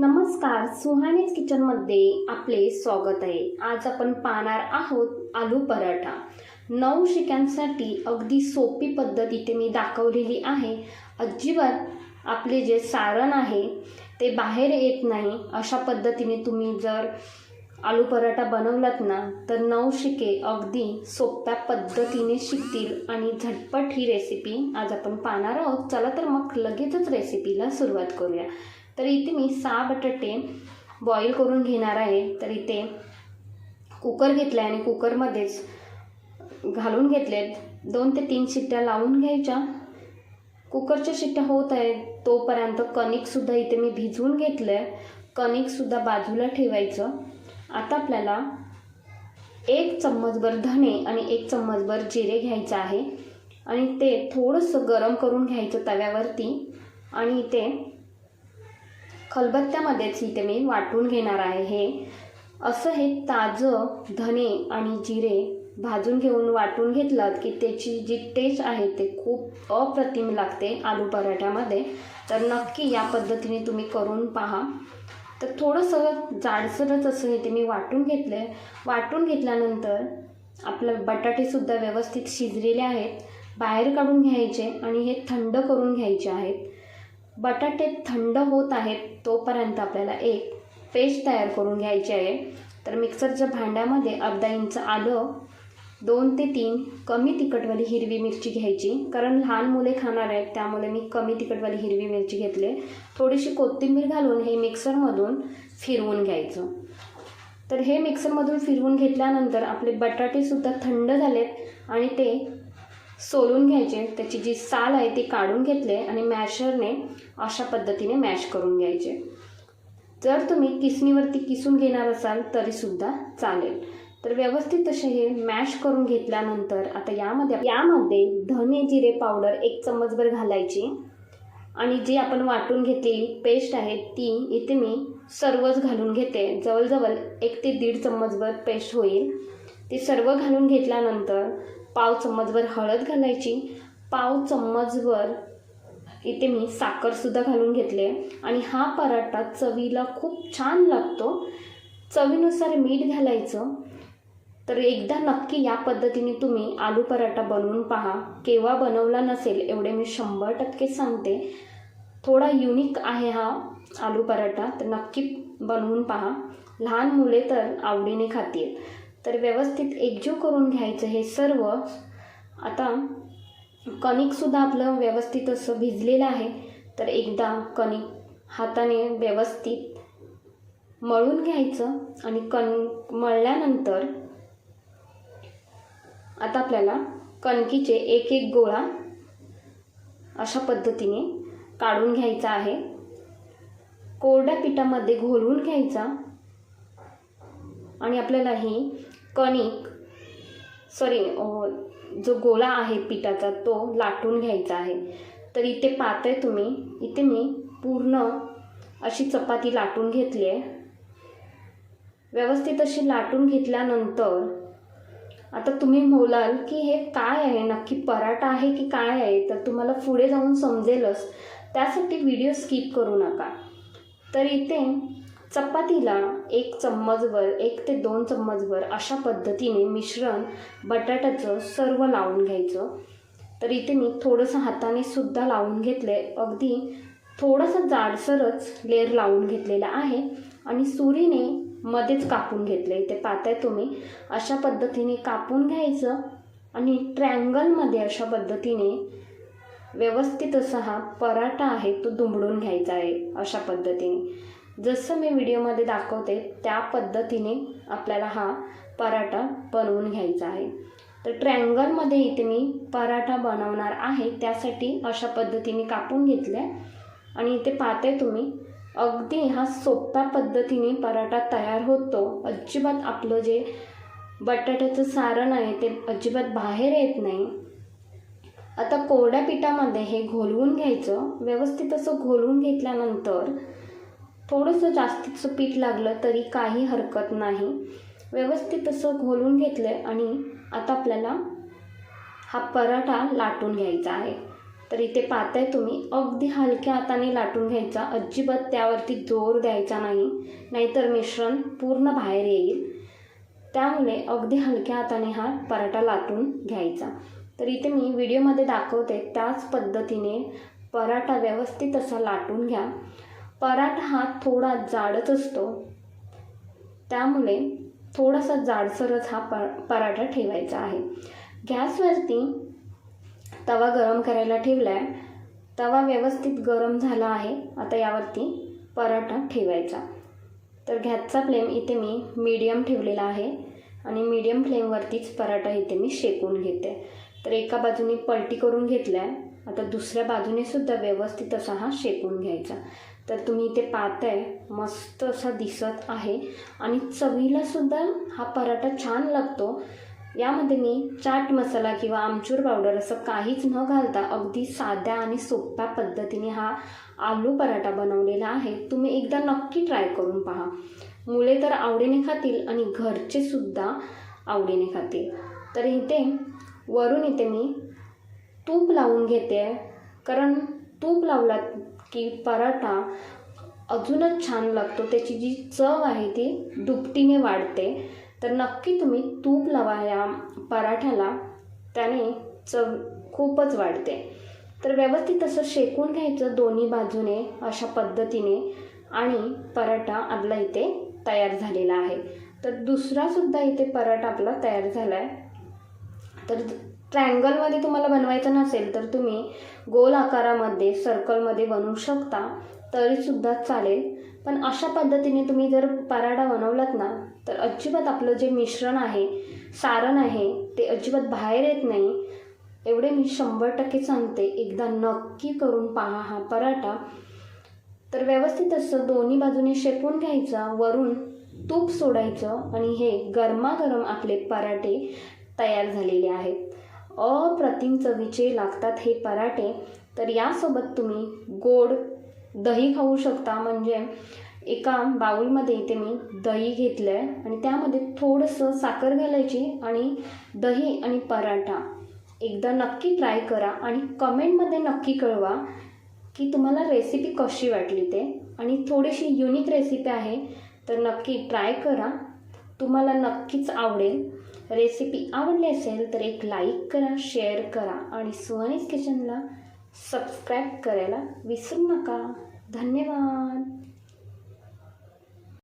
नमस्कार सुहानीज किचनमध्ये आपले स्वागत आहे. आज आपण पाहणार आहोत आलू पराठा. नऊ शिक्यांसाठी अगदी सोपी पद्धत इथे मी दाखवलेली आहे. अजिबात आपले जे सारण आहे ते बाहेर येत नाही. अशा पद्धतीने तुम्ही जर आलू पराठा बनवलात ना तर नऊ शिके अगदी सोप्या पद्धतीने शिकतील आणि झटपट ही रेसिपी आज आपण पाहणार आहोत. चला तर मग लगेचच रेसिपीला सुरुवात करूया. तर इथे मी सहा बटाटे बॉईल करून घेणार आहे. तर इथे कुकर घेतला आहे आणि कुकरमध्येच घालून घेतलेत. दोन ते तीन शिट्ट्या लावून घ्यायच्या. कुकरच्या शिट्ट्या होत आहेत. तोपर्यंत कणिकसुद्धा इथे मी भिजवून घेतलं आहे कणिकसुद्धा बाजूला ठेवायचं. आता आपल्याला एक चम्मचभर धणे आणि एक चम्मचभर जिरे घ्यायचं आहे. आणि ते थोडंसं गरम करून घ्यायचं तव्यावरती. आणि इथे खलबत्त्यामध्येच इथे मी वाटून घेणार आहे हे. असं हे ताजं धने आणि जिरे भाजून घेऊन वाटून घेतलात की त्याची जी टेस्ट आहे ते खूप अप्रतिम लागते आलू पराठ्यामध्ये. तर नक्की या पद्धतीने तुम्ही करून पहा. तर थोडंसं जाडसरच असं हे ते मी वाटून घेतलं आहे वाटून घेतल्यानंतर आपलं बटाटेसुद्धा व्यवस्थित शिजलेले आहेत. बाहेर काढून घ्यायचे आणि हे थंड करून घ्यायचे आहेत. बटाटे थंड होत आहेत तोपर्यंत आपल्याला एक पेस्ट तयार करून घ्यायची आहे. तर मिक्सरच्या भांड्यामध्ये अर्धा इंच आलं दोन ते तीन कमी तिखटवाली हिरवी मिरची घ्यायची. कारण लहान मुले खाणार आहेत त्यामुळे मी कमी तिखटवाली हिरवी मिरची घेतले. थोडीशी कोथिंबीर घालून हे मिक्सरमधून फिरवून घ्यायचं. तर हे मिक्सरमधून फिरवून घेतल्यानंतर आपले बटाटेसुद्धा थंड झालेत आणि ते सोलून घ्यायचे त्याची जी साल आहे ती काढून घेतले आणि मॅशरने अशा पद्धतीने मॅश करून घ्यायचे. जर तुम्ही किसणीवरती किसून घेणार असाल तरीसुद्धा चालेल. तर व्यवस्थित असे हे मॅश करून घेतल्यानंतर आता यामध्ये यामध्ये धने जिरे पावडर एक चम्मचभर घालायची. आणि जी आपण वाटून घेतलेली पेस्ट आहे ती इथे मी सर्वच घालून घेते. जवळजवळ एक ते दीड चम्मचभर पेस्ट होईल. ते सर्व घालून घेतल्यानंतर पाव चम्मचभर हळद घालायची. पाव चम्मचभर इथे मी साखरसुद्धा घालून घेतले आणि हा पराठा चवीला खूप छान लागतो. चवीनुसार मीठ घालायचं. तर एकदा नक्की या पद्धतीने तुम्ही आलू पराठा बनवून पहा. केव्हा बनवला नसेल एवढे मी शंभर टक्के सांगते. थोडा युनिक आहे हा आलू पराठा. तर नक्की बनवून पहा. लहान मुले तर आवडीने खातील. तर व्यवस्थित एकजीव करून घ्यायचं हे सर्व. आता कणिकसुद्धा आपलं व्यवस्थित असं भिजलेलं आहे. तर एकदा कणिक हाताने व्यवस्थित मळून घ्यायचं आणि कण मळल्यानंतर आता आपल्याला कणकीचे एक एक गोळा अशा पद्धतीने काढून घ्यायचा आहे. कोरड्या पिठामध्ये घोलवून घ्यायचा. आणि आपल्याला ही कणिक. सॉरी जो गोळा आहे पिठाचा तो लाटून घ्यायचा आहे. तर इथे पाहताय तुम्ही इथे मी पूर्ण अशी चपाती लाटून घेतली आहे. व्यवस्थित अशी लाटून घेतल्यानंतर आता तुम्ही बोलाल की हे काय आहे? नक्की पराठा आहे की काय आहे? तर तुम्हाला पुढे जाऊन समजेलच. त्यासाठी व्हिडिओ स्किप करू नका. तर इथे चपातीला एक चम्मचभर एक ते दोन चम्मचभर अशा पद्धतीने मिश्रण बटाट्याचं सर्व लावून घ्यायचं. तर इथे मी थोडंसं हाताने सुद्धा लावून घेतलं आहे अगदी थोडंसं जाडसरच लेअर लावून घेतलेला आहे आणि सुरीने मध्येच कापून घेतलं इथे पाहताय तुम्ही अशा पद्धतीने कापून घ्यायचं आणि ट्रँगलमध्ये अशा पद्धतीने व्यवस्थित असा हा पराठा आहे तो दुमडून घ्यायचा आहे अशा पद्धतीने. जसं मी व्हिडिओमध्ये दाखवते त्या पद्धतीने आपल्याला हा पराठा बनवून घ्यायचा आहे. तर ट्रँगलमध्ये इथे मी पराठा बनवणार आहे त्यासाठी अशा पद्धतीने कापून घेतल्या. आणि इथे पाहते तुम्ही अगदी हा सोप्या पद्धतीने पराठा तयार होतो. अजिबात आपलं जे बटाट्याचं सारण आहे ते अजिबात बाहेर येत नाही. आता कोरड्या पिठामध्ये हे घोलवून घ्यायचं. व्यवस्थित असं घोलवून घेतल्यानंतर थोडंसं जास्तीचं पीठ लागलं तरी काही हरकत नाही. व्यवस्थित असं घोलून घेतलं आहे आणि आता आपल्याला हा पराठा लाटून घ्यायचा आहे. तर इथे पाहताय तुम्ही अगदी हलक्या हाताने लाटून घ्यायचा. अजिबात त्यावरती जोर द्यायचा नाही नाहीतर मिश्रण पूर्ण बाहेर येईल. त्यामुळे अगदी हलक्या हाताने हा पराठा लाटून घ्यायचा. तर इथे मी व्हिडिओमध्ये दाखवते त्याच पद्धतीने पराठा व्यवस्थित असा लाटून घ्या. पराठा हा थोडा जाडच असतो. त्यामुळे थोडासा जाडसरच हा प पराठा ठेवायचा आहे. गॅसवरती तवा गरम करायला ठेवला आहे तवा व्यवस्थित गरम झाला आहे. आता यावरती पराठा ठेवायचा. तर गॅसचा फ्लेम इथे मी मीडियम ठेवलेला आहे आणि मीडियम फ्लेमवरतीच पराठा इथे मी शेकून घेते. तर एका बाजूने पलटी करून घेतला आहे आता दुसऱ्या बाजूने सुद्धा व्यवस्थित असा हा शेकून घ्यायचा. तर तुम्ही इथे पाहताय मस्त असा दिसत आहे. आणि चवीला सुद्धा हा पराठा छान लागतो. यामध्ये मी चाट मसाला किंवा आमचूर पावडर असं काहीच न घालता अगदी साध्या आणि सोप्या पद्धतीने हा आलू पराठा बनवलेला आहे. तुम्ही एकदा नक्की ट्राय करून पहा. मुले तर आवडीने खातील आणि घरचे सुद्धा आवडीने खातील. तर इथे वरून इथे मी तूप लावून घेते. कारण तूप लावला की पराठा अजूनच छान लागतो. त्याची जी चव आहे ती दुपटीने वाढते. तर नक्की तुम्ही तूप लावा या पराठ्याला. त्याने चव खूपच वाढते. तर व्यवस्थित असं शेकून घ्यायचं दोन्ही बाजूने अशा पद्धतीने आणि पराठा आपला इथे तयार झालेला आहे. तर दुसरासुद्धा इथे पराठा आपला तयार झाला आहे तर ट्रँगलमध्ये तुम्हाला बनवायचं नसेल तर तुम्ही गोल आकारामध्ये सर्कलमध्ये बनवू शकता. तरीसुद्धा चालेल. पण अशा पद्धतीने तुम्ही जर पराठा बनवलात ना तर अजिबात आपलं जे मिश्रण आहे सारण आहे ते अजिबात बाहेर येत नाही. एवढे मी शंभर टक्के सांगते एकदा नक्की करून पहा हा पराठा. तर व्यवस्थित असं दोन्ही बाजूने शेकून घ्यायचा वरून तूप सोडायचं आणि हे गरमागरम आपले पराठे तयार झालेले आहेत. अप्रतिम चवीचे लागतात हे पराठे तर यासोबत तुम्ही गोड दही खाऊ शकता. म्हणजे एका बाऊलमध्ये इथे मी दही घेतलं आहे आणि त्यामध्ये थोडंसं साखर घालायची आणि दही आणि पराठा एकदा नक्की ट्राय करा आणि कमेंटमध्ये नक्की कळवा की तुम्हाला रेसिपी कशी वाटली ते. आणि थोडीशी युनिक रेसिपी आहे तर नक्की ट्राय करा. तुम्हाला नक्कीच आवडेल. रेसिपी आवडली असेल तर एक लाईक करा शेअर करा आणि सुहानीज किचनला सबस्क्राईब करायला विसरू नका. धन्यवाद.